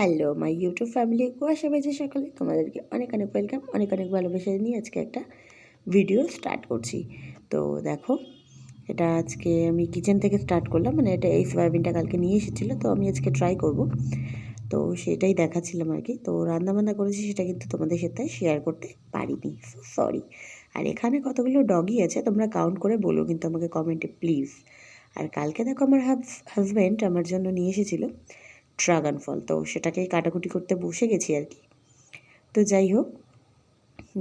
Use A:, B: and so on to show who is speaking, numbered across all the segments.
A: Hello my YouTube family কুয়াশা বেজে সকালে, তোমাদেরকে অনেক অনেক ওয়েলকাম অনেক অনেক ভালোবাসা নিয়ে আজকে একটা ভিডিও স্টার্ট করছি। তো দেখো, এটা আজকে আমি কিচেন থেকে স্টার্ট করলাম মানে এটা এই সয়াবিনটা কালকে নিয়ে এসেছিল, তো আমি আজকে ট্রাই করব। তো সেটাই দেখাচ্ছিলাম আর কি। তো রান্নাবান্না করেছি, সেটা কিন্তু তোমাদের সাথে শেয়ার করতে পারিনি সরি আর এখানে কতগুলো ডগি আছে, তোমরা কাউন্ট করে বলো কিন্তু আমাকে কমেন্টে প্লিজ আর কালকে দেখো আমার হাজব্যান্ড আমার জন্য নিয়ে এসেছিল ড্রাগন ফল। তো সেটাকেই কাটাকুটি করতে বসে গেছি আর কি। তো যাই হোক,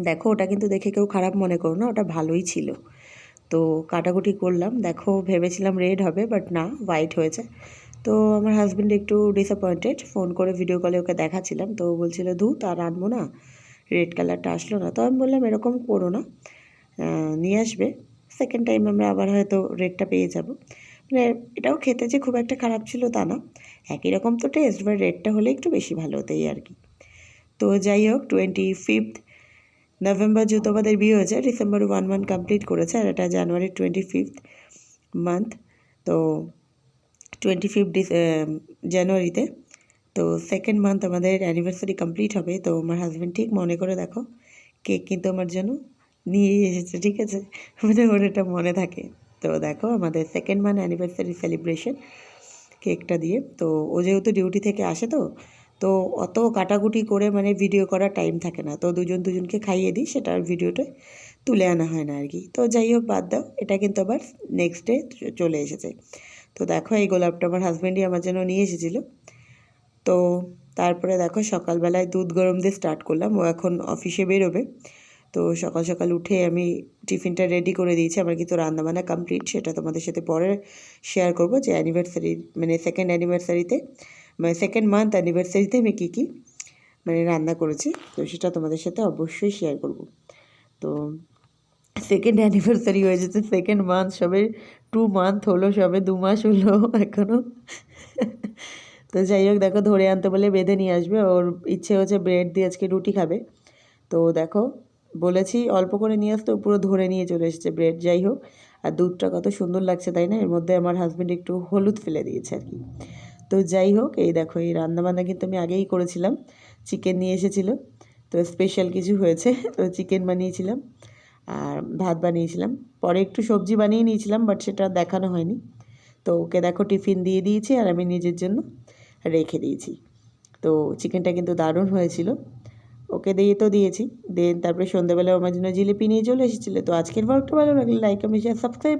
A: দেখো ওটা কিন্তু দেখে কেউ খারাপ মনে করো না, ওটা ভালোই ছিল। তো কাটাকুটি করলাম, দেখো ভেবেছিলাম রেড হবে বাট না হোয়াইট হয়েছে। তো আমার হাজব্যান্ড একটু ডিসঅ্যাপয়েন্টেড ফোন করে ভিডিও কলে ওকে দেখাচ্ছিলাম। তো বলছিল ধু তার আনব না। রেড কালারটা আসলো না। তো আমি বললাম, এরকম করো না। নিয়ে আসবে। সেকেন্ড টাইম আমরা আবার হয়তো রেডটা পেয়ে যাব। এটাও খেতে যে খুব একটা খারাপ ছিল তা না। একই রকম তো টেস্ট বাট রেটটা হলে একটু বেশি ভালো হতো এই আর কি। তো যাই হোক টোয়েন্টি ফিফথ নভেম্বর যেহেতু আমাদের বিয়ে হয়েছে ডিসেম্বর ওয়ান মান্থ কমপ্লিট করেছে, আর এটা জানুয়ারি টোয়েন্টি ফিফথ মান্থ তো টোয়েন্টি ফিফথ জানুয়ারিতে তো সেকেন্ড মান্থ আমাদের অ্যানিভার্সারি কমপ্লিট হবে, তো আমার হাজব্যান্ড ঠিক মনে করে দেখো কেক কিন্তু আমার জন্য নিয়ে এসেছে, ঠিক আছে? মানে ওর এটা মনে থাকে। তো দেখো আমাদের সেকেন্ড মান্থ অ্যানিভার্সারি সেলিব্রেশন কেকটা দিয়ে। তো ও যেহেতু ডিউটি থেকে আসে তো তো অত কাটাকুটি করে মানে ভিডিও করার টাইম থাকে না। তো দুজন দুজনকে খাইয়ে দিই সেটার ভিডিওটা তুলে আনা হয় না আর কি তো যাই হোক, বাদ দাও, এটা কিন্তু আবার নেক্সট ডে চলে এসেছে। তো দেখো এই গোলাপটা আমার হাজব্যান্ডই আমার জন্য নিয়ে এসেছিল। তো তারপরে দেখো সকালবেলায় দুধ গরম দিয়ে স্টার্ট করলাম। ও এখন অফিসে বেরোবে। তো সকাল সকাল উঠে আমি টিফিনটা রেডি করে দিয়েছি। আমার কিন্তু রান্নাবান্না কমপ্লিট সেটা তোমাদের সাথে পরে শেয়ার করব যে অ্যানিভার্সারি মানে সেকেন্ড অ্যানিভার্সারিতে মানে সেকেন্ড মান্থ অ্যানিভার্সারিতে আমি কী কী মানে রান্না করেছি। তো সেটা তোমাদের সাথে অবশ্যই শেয়ার করব। তো সেকেন্ড অ্যানিভার্সারি হয়ে যেতে সেকেন্ড মান্থ সবে টু মান্থ হলো, সবে দু মাস হলো এখনও তো যাই হোক, দেখো ধরে আনতে বলে বেঁধে নিয়ে আসবে। ওর ইচ্ছে হচ্ছে ব্রেড দিয়ে আজকে রুটি খাবে। তো দেখো বলেছি, অল্প করে নিয়ে আসতে, পুরো ধরে নিয়ে চলে এসেছে ব্রেড যাই হোক। আর দুধটা কত সুন্দর লাগছে, তাই না? এর মধ্যে আমার হাজব্যান্ড একটু হলুদ ফেলে দিয়েছে আর কি। তো যাই হোক, এই দেখো, এই রান্নাবান্না কিন্তু আমি আগেই করেছিলাম। চিকেন নিয়ে এসেছিল। তো স্পেশাল কিছু হয়েছে, তো চিকেন বানিয়েছিলাম আর ভাত বানিয়েছিলাম। পরে একটু সবজি বানিয়ে নিয়েছিলাম বাট সেটা দেখানো হয়নি। তো ওকে দেখো, টিফিন দিয়ে দিয়েছি আর আমি নিজের জন্য রেখে দিয়েছি। তো চিকেনটা কিন্তু দারুণ হয়েছিল। ওকে দিয়ে তো দিয়েছি। দেন তারপরে সন্ধ্যাবেলা আমার জন্য জিলিপি নিয়ে চলে এসেছিল। তো আজকের ব্লগটা ভালো লাগলে লাইক কমেন্ট শেয়ার সাবস্ক্রাইব